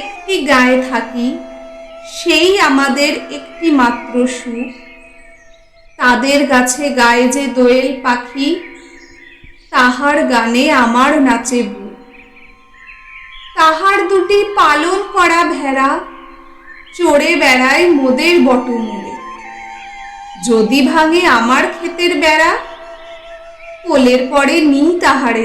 একটি গায়ে থাকি, সেই আমাদের একটি মাত্র সুখ তাদের গাছে গায়ে যে দোয়েল পাখি, তাহার গানে আমার নাচে তাহার দুটি পালন করা ভেড়া, চড়ে বেড়ায় মোদের বটমূলে। যদি ভাঙে আমার ক্ষেতের বেড়া, কোলের পরে নি তাহারে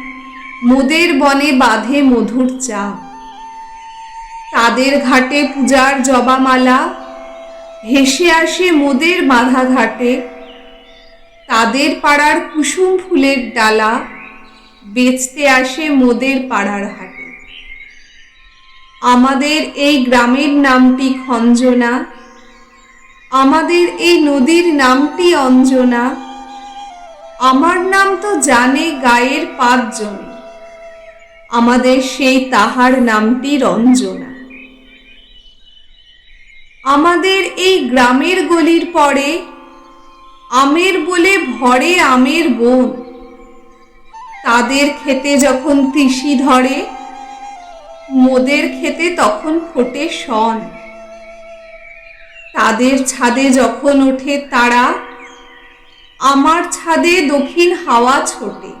মোদের বনে বাঁধে মধুর চা। তাদের ঘাটে পূজার জবামালা। ভেসে আসে মোদের বাঁধা ঘাটে। তাদের পাড়ার কুসুম ফুলের ডালা। বেচতে আসে মোদের পাড়ার হাটে। আমাদের এই গ্রামের নামটি খঞ্জনা। আমাদের এই নদীর নামটি অঞ্জনা। আমার নাম তো জানে গায়ের পাঁচজন। আমাদের সেই তাহার নামটি রঞ্জনা। আমাদের এই গ্রামের গলির পরে আমের বলে ভরে আমের বন। তাদের খেতে যখন তিসি ধরে, মোদের খেতে তখন ফোটে শন। তাদের ছাদে যখন ওঠে তারা, আমার ছাদে দক্ষিণ হাওয়া ছোটে।